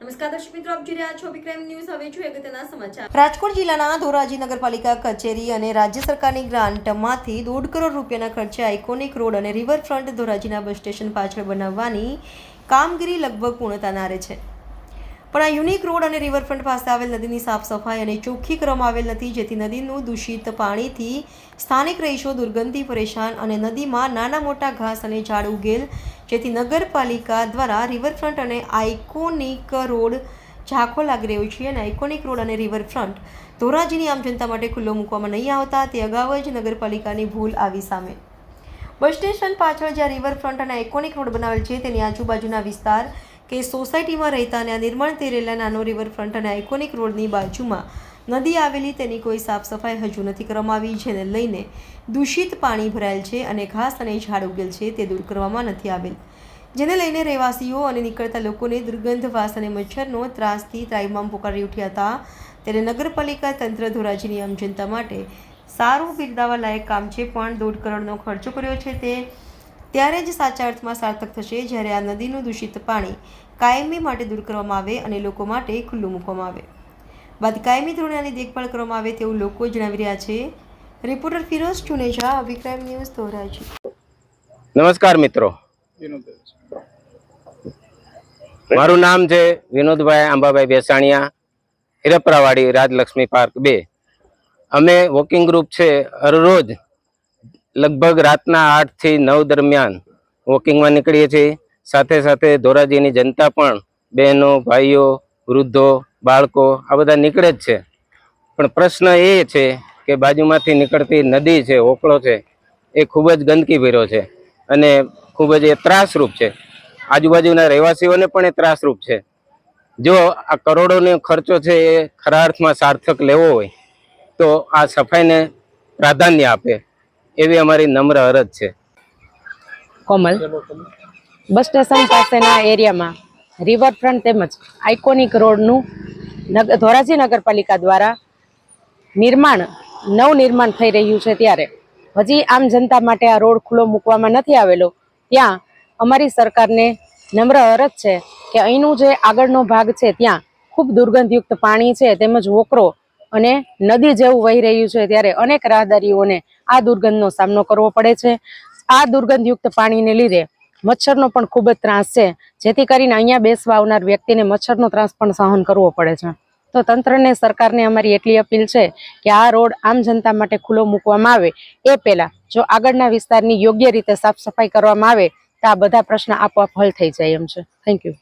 નમસ્કાર દર્શક મિત્રો, આપ જોઈ રહ્યા છો રાજકોટ જિલ્લાના ધોરાજી નગરપાલિકા કચેરી અને રાજ્ય સરકારની ગ્રાન્ટમાંથી દોઢ કરોડ રૂપિયાના ખર્ચે આઇકોનિક રોડ અને રિવરફ્રન્ટ ધોરાજીના બસ સ્ટેશન પાછળ બનાવવાની કામગીરી લગભગ પૂર્ણતાના આરે છે. પણ આ યુનિક રોડ અને રિવરફ્રન્ટ પાસે આવેલ નદીની સાફ સફાઈ અને ચોખ્ખી કરવામાં આવેલ નથી, જેથી નદીનું દૂષિત પાણીથી સ્થાનિક રહીશો દુર્ગંધથી પરેશાન અને નદીમાં નાના મોટા ઘાસ અને ઝાડ ઉગેલ, જેથી નગરપાલિકા દ્વારા રિવરફ્રન્ટ અને આઇકોનિક રોડ ઝાંખો લાગી રહ્યો છે અને આઇકોનિક રોડ અને રિવરફ્રન્ટ ધોરાજીની આમ જનતા માટે ખુલ્લો મૂકવામાં નહીં આવતા, તે અગાઉ જ નગરપાલિકાની ભૂલ આવી સામે. બસ સ્ટેશન પાછળ જ્યાં રિવરફ્રન્ટ અને આઇકોનિક રોડ બનાવેલ છે, તેની આજુબાજુના વિસ્તાર કે સોસાયટીમાં રહેતા અને આ નિર્માણ રહેલા નાનો રિવરફ્રન્ટ અને આઇકોનિક રોડની બાજુમાં નદી આવેલી તેની કોઈ સાફ સફાઈ હજુ નથી કરવામાં આવી, જેને લઈને દૂષિત પાણી ભરાયેલ છે અને ઘાસ અને ઝાડ ઉગેલ છે તે દૂર કરવામાં નથી આવેલ. જેને લઈને રહેવાસીઓ અને નીકળતા લોકોને દુર્ગંધ, વાસ અને મચ્છરનો ત્રાસથી ત્રાઈમામ પોકારી ઉઠ્યા હતા. ત્યારે નગરપાલિકા તંત્ર ધોરાજીની આમ જનતા માટે સારું બિરદાવા લાયક કામ છે, પણ દોઢ કરોડનો ખર્ચો કર્યો છે તે ત્યારે જ સાચા અર્થમાં સાર્થક થશે જ્યારે આ નદીનું દૂષિત પાણી કાયમી માટે દૂર કરવામાં આવે અને લોકો માટે ખુલ્લું મૂકવામાં આવે. બાદ કાયમી ધોરણે આની દેખભાળ કરવામાં આવે તેવું લોકો જણાવી રહ્યા છે. Reporter Firoz Chuneja Abhikram news Dhoraji. નમસ્કાર મિત્રો. મારું નામ છે વિનોદભાઈ આંબાભાઈ બેસાણિયા હિરપરાવાડી રાજલક્ષ્મી પાર્ક બે. અમે વોકિંગ ગ્રુપ છે હરરોજ લગભગ રાતના આઠથી નવ દરમિયાન વોકિંગમાં નીકળીએ છીએ. સાથે સાથે ધોરાજીની જનતા પણ, બહેનો, ભાઈઓ, વૃદ્ધો, બાળકો, આ બધા નીકળે જ છે. પણ પ્રશ્ન એ છે કે બાજુમાંથી નીકળતી નદી છે, ઓકળો છે, એ ખૂબ જ ગંદકી ભર્યો છે અને ખૂબ જ એ ત્રાસરૂપ છે. આજુબાજુના રહેવાસીઓને પણ એ ત્રાસરૂપ છે. જો આ કરોડોનો ખર્ચો છે એ ખરા અર્થમાં સાર્થક લેવો હોય, તો આ સફાઈને પ્રાધાન્ય આપે. એવી અમારી નમ્ર અરજ છે. કોમલ, બસ સ્ટેશન પાસેના એરિયામાં રિવરફ્રન્ટ તેમજ આઇકોનિક રોડનું ધોરાજી નગરપાલિકા દ્વારા નિર્માણ નવનિર્માણ થઈ રહ્યું છે ત્યારે. હજી આમ જનતા માટે આ રોડ ખુલ્લો મૂકવામાં નથી આવેલો, ત્યાં અમારી સરકારને નમ્ર અરજ છે કે અહીંનું જે આગળનો ભાગ છે, ત્યાં ખૂબ દુર્ગંધયુક્ત પાણી છે, તેમજ વોકરો અને નદી જેવું વહી રહ્યું છે ત્યારે અનેક રાહદારીઓને આ દુર્ગંધનો સામનો કરવો પડે છે. આ દુર્ગંધયુક્ત પાણીને લીધે મચ્છરનો પણ ખૂબ જ ત્રાસ છે. જેથી કરીને અહીંયા બેસવા આવનાર વ્યક્તિને મચ્છરનો ત્રાસ પણ સહન કરવો પડે છે. તો તંત્રને, સરકારને અમારી એટલી અપીલ છે કે આ રોડ આમ જનતા માટે ખુલ્લો મૂકવામાં આવે. એ પહેલાં જો આગળના વિસ્તારની યોગ્ય રીતે સાફ સફાઈ કરવામાં આવે, તો આ બધા પ્રશ્ન આપોઆપ હલ થઈ જાય એમ છે. Thank you